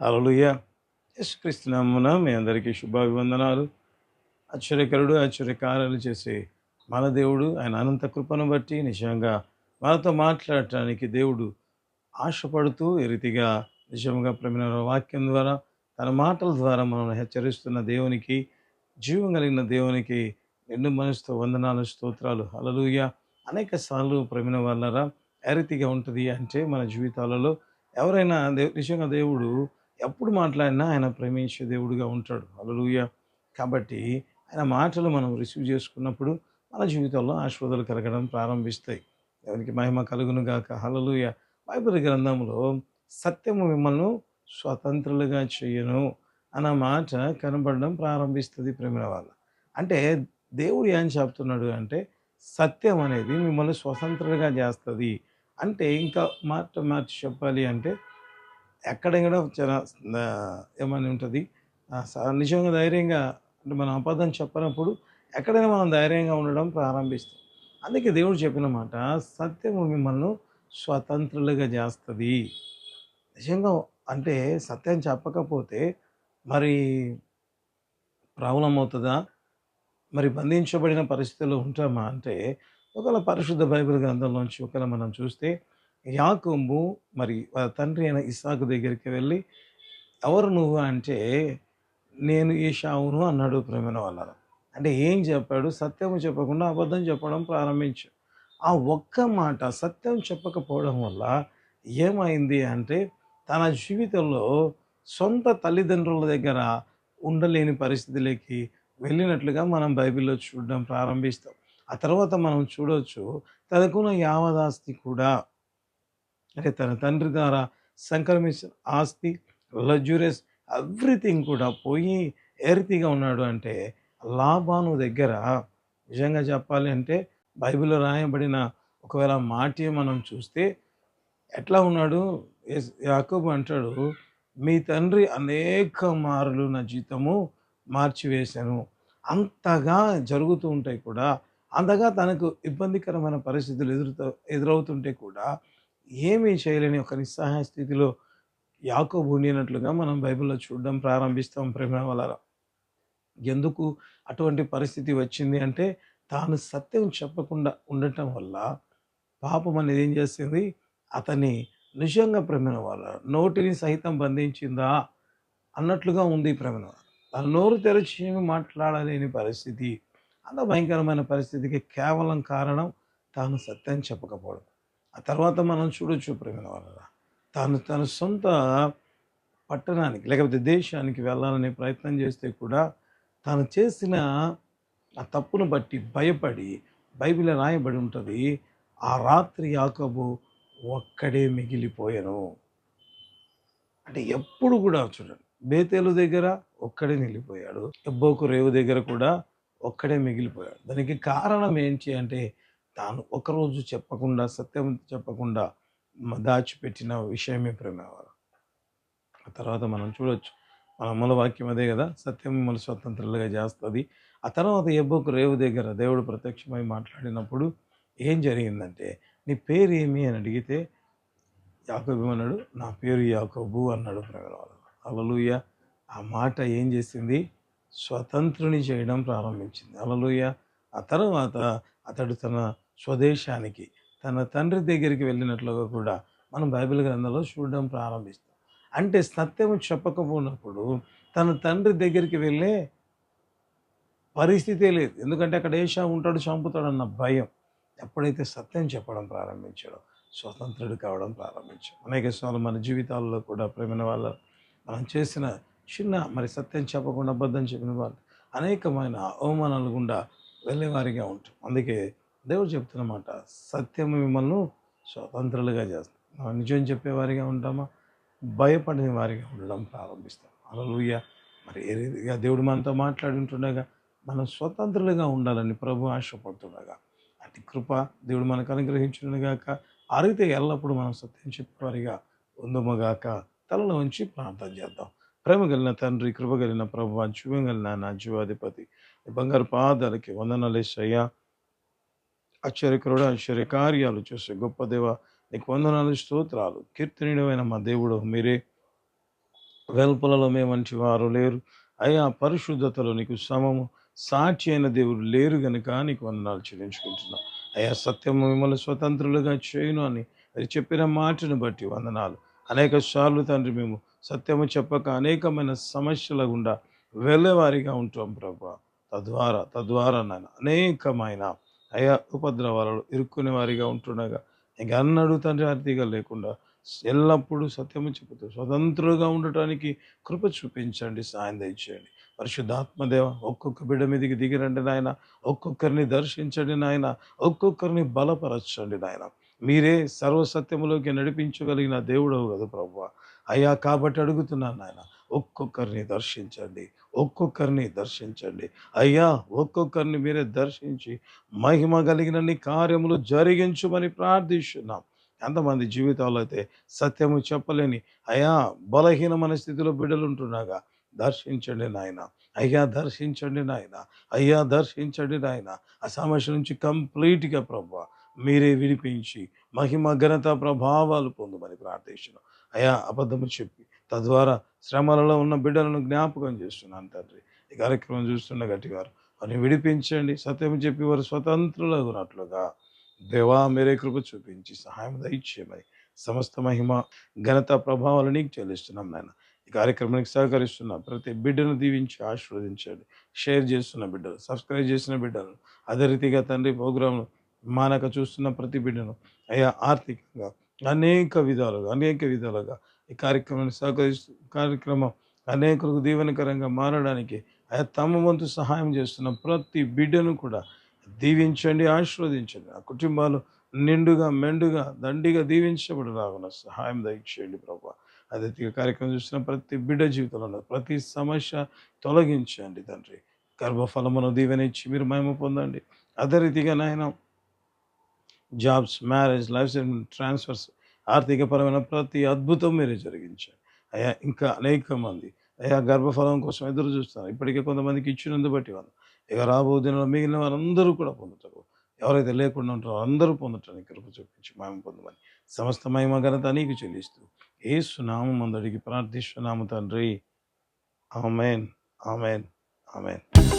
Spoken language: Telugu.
అలలుయ యేసుక్రీస్తునామున మీ అందరికీ శుభాభివందనాలు. ఆశ్చర్యకరుడు ఆశ్చర్యకార్యాలు చేసే మన దేవుడు ఆయన అనంత కృపను బట్టి నిజంగా మనతో మాట్లాడటానికి దేవుడు ఆశపడుతూ ఈ రీతిగా నిజంగా ప్రమిన వాక్యం ద్వారా తన మాటల ద్వారా మనల్ని హెచ్చరిస్తున్న దేవునికి జీవం కలిగిన దేవునికి నిండు మనసుతో వందనాలు స్తోత్రాలు. అలలుయ అనేక సార్లు ప్రమిన వాళ్ళరా ఏ రీతిగా ఉంటుంది అంటే మన జీవితాలలో ఎవరైనా దేవు నిజంగా దేవుడు ఎప్పుడు మాట్లాడినా ఆయన ప్రేమించే దేవుడుగా ఉంటాడు. అలలుయ కాబట్టి ఆయన మాటలు మనం రిసీవ్ చేసుకున్నప్పుడు మన జీవితంలో ఆశీర్వాదాలు కలగడం ప్రారంభిస్తాయి. ఎవరికి మహిమ కలుగునుగాక హలలుయ బైబిల్ గ్రంథంలో సత్యము మిమ్మల్ని స్వతంత్రులుగా చేయను అన్న మాట కనబడడం ప్రారంభిస్తుంది ప్రేమిన వాళ్ళ అంటే దేవుడు ఏం చెప్తున్నాడు అంటే సత్యం అనేది మిమ్మల్ని స్వతంత్రులుగా చేస్తుంది. అంటే ఇంకా మాట మార్చి చెప్పాలి అంటే ఎక్కడ కూడా చాలా ఏమని ఉంటుంది? స- నిజంగా ధైర్యంగా అంటే మనం అబద్ధం చెప్పనప్పుడు ఎక్కడైనా మనం ధైర్యంగా ఉండడం ప్రారంభిస్తాం. అందుకే దేవుడు చెప్పిన మాట సత్యము మిమ్మల్ని స్వతంత్రులుగా చేస్తుంది. నిజంగా అంటే సత్యం చెప్పకపోతే మరి ప్రాబ్లం అవుతుందా మరి బంధించబడిన పరిస్థితుల్లో ఉంటామా? అంటే ఒకవేళ పరిశుద్ధ బైబిల్ గ్రంథంలోంచి ఒకవేళ మనం చూస్తే యాకోబు మరి తండ్రి అయిన ఇసాకు దగ్గరికి వెళ్ళి ఎవరు నువ్వు? అంటే నేను ఈశావును అన్నాడు ప్రేమైన వాళ్ళ అంటే ఏం చెప్పాడు? సత్యం చెప్పకుండా అబద్ధం చెప్పడం ప్రారంభించు. ఆ ఒక్క మాట సత్యం చెప్పకపోవడం వల్ల ఏమైంది అంటే తన జీవితంలో సొంత తల్లిదండ్రుల దగ్గర ఉండలేని పరిస్థితులకి వెళ్ళినట్లుగా మనం బైబిల్లో చూడడం ప్రారంభిస్తాం. ఆ తర్వాత మనం చూడవచ్చు తనకున్న యావదాస్తి కూడా అంటే తన తండ్రి ద్వారా సంక్రమించిన ఆస్తి లగ్జూరియస్ ఎవ్రీథింగ్ కూడా పోయి ఎరితిగా ఉన్నాడు అంటే లాభాను దగ్గర నిజంగా చెప్పాలి అంటే బైబిల్లో రాయబడిన ఒకవేళ మాటే మనం చూస్తే ఎట్లా ఉన్నాడు? యాకబు అంటాడు మీ తండ్రి అనేక మారులు నా జీతము మార్చివేశాను. అంతగా జరుగుతూ ఉంటాయి కూడా అంతగా తనకు ఇబ్బందికరమైన పరిస్థితులు ఎదురుతో ఎదురవుతుంటే కూడా ఏమీ చేయలేని ఒక నిస్సహాయ స్థితిలో యాకోబు ఉండినట్లుగా మనం బైబిల్లో చూడడం ప్రారంభిస్తాం ప్రేమ వలన ఎందుకు అటువంటి పరిస్థితి వచ్చింది అంటే తాను సత్యం చెప్పకుండా ఉండటం వల్ల పాపం అనేది ఏం చేసింది? అతని నిజంగా ప్రేమ వాళ్ళ నోటిని సహితం బంధించిందా అన్నట్లుగా ఉంది ప్రేమ తన నోరు తెరచి ఏమి మాట్లాడలేని పరిస్థితి అంత భయంకరమైన పరిస్థితికి కేవలం కారణం తాను సత్యం చెప్పకపోవడం. ఆ తర్వాత మనం చూడొచ్చు ప్రేమ వాళ్ళ తాను తన సొంత పట్టణానికి లేకపోతే దేశానికి వెళ్ళాలనే ప్రయత్నం చేస్తే కూడా తాను చేసిన ఆ తప్పును బట్టి భయపడి బైబిల్ రాయబడి ఉంటుంది ఆ రాత్రి యాకబు ఒక్కడే మిగిలిపోయాను. అంటే ఎప్పుడు కూడా చూడండి బేతేలు దగ్గర ఒక్కడే నిలిపోయాడు ఎబ్బోకు రేవు దగ్గర కూడా ఒక్కడే మిగిలిపోయాడు. దానికి కారణం ఏంటి అంటే తాను ఒకరోజు చెప్పకుండా సత్యం చెప్పకుండా దాచిపెట్టిన విషయమే ప్రేమవారు. ఆ తర్వాత మనం చూడొచ్చు. మన మూలవాక్యం అదే కదా సత్యం మిమ్మల్ని స్వతంత్రులుగా చేస్తుంది. ఆ తర్వాత ఎబ్బోకు రేవు దగ్గర దేవుడు ప్రత్యక్షమై మాట్లాడినప్పుడు ఏం జరిగిందంటే నీ పేరు ఏమి అని అడిగితే యాకోబు అన్నాడు నా పేరు యాకోబు అన్నాడు ప్రగలవాడు అలలుయ ఆ మాట ఏం చేసింది? స్వతంత్రుని చేయడం ప్రారంభించింది. అలలుయ ఆ తర్వాత అతడు తన స్వదేశానికి తన తండ్రి దగ్గరికి వెళ్ళినట్లుగా కూడా మనం బైబిల్ గ్రంథంలో చూడడం ప్రారంభిస్తాం. అంటే సత్యము చెప్పకపోయినప్పుడు తన తండ్రి దగ్గరికి వెళ్ళే పరిస్థితే లేదు. ఎందుకంటే అక్కడ ఏషా ఉంటాడు చంపుతాడన్న భయం. ఎప్పుడైతే సత్యం చెప్పడం ప్రారంభించాడో స్వతంత్రుడు కావడం ప్రారంభించాడు. అనేక సార్లు మన జీవితాల్లో కూడా ప్రేమైన వాళ్ళ మనం చేసిన చిన్న మరి సత్యం చెప్పకుండా అబద్ధం చెప్పిన వాళ్ళు అనేకమైన అవమానాలు గుండా వెళ్ళేవారిగా ఉంటాం. అందుకే దేవుడు చెప్తున్నమాట సత్యం మిమ్మల్ని స్వతంత్రులుగా చేస్తాం మనం నిజం చెప్పేవారిగా ఉంటామా? భయపడిన వారిగా ఉండడం ప్రారంభిస్తాం. అలలుయ మరి ఏ రీతిగా దేవుడు మనతో మాట్లాడుంటుండగా మనం స్వతంత్రులుగా ఉండాలని ప్రభు ఆశపడుతుండగా అటు కృప దేవుడు మనకు అనుగ్రహించునుగాక ఆ రీతి ఎల్లప్పుడూ మనం సత్యం చెప్పేవారిగా ఉందమగాక తలలో ఉంచి ప్రార్థన చేద్దాం. ప్రేమ కలిగిన తండ్రి కృప కలిగిన ప్రభు జీవం కలిగిన నా జీవాధిపతి బంగారు పాదాలకి వందనాలేసయ్యా ఆశ్చర్యకరుడు ఆశ్చర్య కార్యాలు చూసే గొప్ప దేవ. నీకు వందనాలు స్తోత్రాలు. కీర్తనీయమైన మా దేవుడు మీరే వెల్పులలో మే మంచి వారు లేరు. అయ్యా పరిశుద్ధతలో నీకు సమము. సాక్షి అయిన దేవుడు లేరు గనుక నీకు వందనాలు చెల్లించుకుంటున్నాం. అయ్యా సత్యము మిమ్మల్ని స్వతంత్రులుగా చేయను అని అది చెప్పిన మాటను బట్టి వందనాలు. అనేక సార్లు తండ్రి మేము సత్యము చెప్పక అనేకమైన సమస్యల గుండా వెళ్ళేవారిగా ఉంటాం ప్రభా. తద్వారా తద్వారా నాయన అనేకమైన అయా ఉపద్రవాలలో ఇరుక్కునే వారిగా ఉంటుండగా ఇంక అన్నడు తండ్రి అర్థిగా లేకుండా ఎల్లప్పుడూ సత్యము చెబుతూ స్వతంత్రులుగా ఉండటానికి కృప చూపించండి సాయం దయచేయండి. పరిశుద్ధాత్మదేవ ఒక్కొక్క బిడ్డ మీదకి దిగిరండి నాయన ఒక్కొక్కరిని దర్శించండి నాయన ఒక్కొక్కరిని బలపరచండి నాయన. మీరే సర్వసత్యములోకి నడిపించగలిగిన దేవుడవు కదా ప్రభు అయ్యా కాబట్టి అడుగుతున్నాను నాయన ఒక్కొక్కరిని దర్శించండి ఒక్కొక్కరిని దర్శించండి. అయ్యా ఒక్కొక్కరిని మీరే దర్శించి మహిమ కలిగిన నీ కార్యములు జరిగించమని ప్రార్థిస్తున్నాం. ఎంతమంది జీవితాల్లో అయితే సత్యము చెప్పలేని అయ్యా బలహీనమైన స్థితిలో బిడ్డలుంటున్నాగా దర్శించండి నాయన. అయ్యా దర్శించండి నాయన. అయ్యా దర్శించండి నాయన. ఆ సమస్య నుంచి కంప్లీట్గా ప్రభా మీరే విడిపించి మహిమ ఘనత ప్రభావాలు పొందమని ప్రార్థిస్తున్నాం. అయ్యా అబద్ధము చెప్పి తద్వారా శ్రమలలో ఉన్న బిడ్డలను జ్ఞాపకం చేస్తున్నాను తండ్రి. ఈ కార్యక్రమం చూస్తున్న గట్టివారు అని వారిని విడిపించండి. సత్యం చెప్పి వారు స్వతంత్రులగునట్లుగా. దేవా మీరే కృప చూపించి సహాయం దయచేయమని సమస్త మహిమ ఘనత ప్రభావాలు నీకు చెల్లిస్తున్నాం నాయన. ఈ కార్యక్రమానికి సహకరిస్తున్న ప్రతి బిడ్డను దీవించి ఆశీర్వదించండి. షేర్ చేస్తున్న బిడ్డలు సబ్స్క్రైబ్ చేసిన బిడ్డలు అదే రీతిగా తండ్రి ప్రోగ్రాంలు మానక చూస్తున్న ప్రతి బిడ్డను అయ్యా ఆర్థికంగా అనేక విధాలుగా అనేక విధాలుగా ఈ కార్యక్రమాన్ని సహకరిస్తూ కార్యక్రమం అనేకులకు దీవెనకరంగా మారడానికి ఆయా తమ వంతు సహాయం చేస్తున్న ప్రతి బిడ్డను కూడా దీవించండి ఆశీర్వదించండి. ఆ కుటుంబాలు నిండుగా మెండుగా దండిగా దీవించబడి దీవించబడిలాగున సహాయం దయచేయండి ప్రభా. అదే రీతిగా కార్యక్రమం చూసిన ప్రతి బిడ్డ జీవితంలో ప్రతి సమస్య తొలగించండి తండ్రి. గర్భఫలమును దీవెనిచ్చి మీరు మహిమ పొందండి. అదే రీతిగా నాయన జాబ్స్ మ్యారేజ్ లైఫ్ ట్రాన్స్ఫర్స్ ఆర్థికపరమైన ప్రతి అద్భుతం మీరే జరిగించారు. అయ్యా ఇంకా అనేక మంది. అయ్యా గర్భఫలం కోసం ఎదురు చూస్తారు ఇప్పటికే కొంతమందికి ఇచ్చినందు బట్టి వాళ్ళు. ఇక రాబో దినంలో మిగిలిన వారందరూ కూడా పొందుతారు. ఎవరైతే లేకుండా ఉంటారో అందరూ పొందటానికి కృప చూపించి మేము పొందమని సమస్త మహిమ ఘనత నీకు చెల్లిస్తూ ఏ సునామం అందడికి ప్రార్థిస్తున్నాము తండ్రి. ఆమెన్. ఆమెన్. ఆమెన్.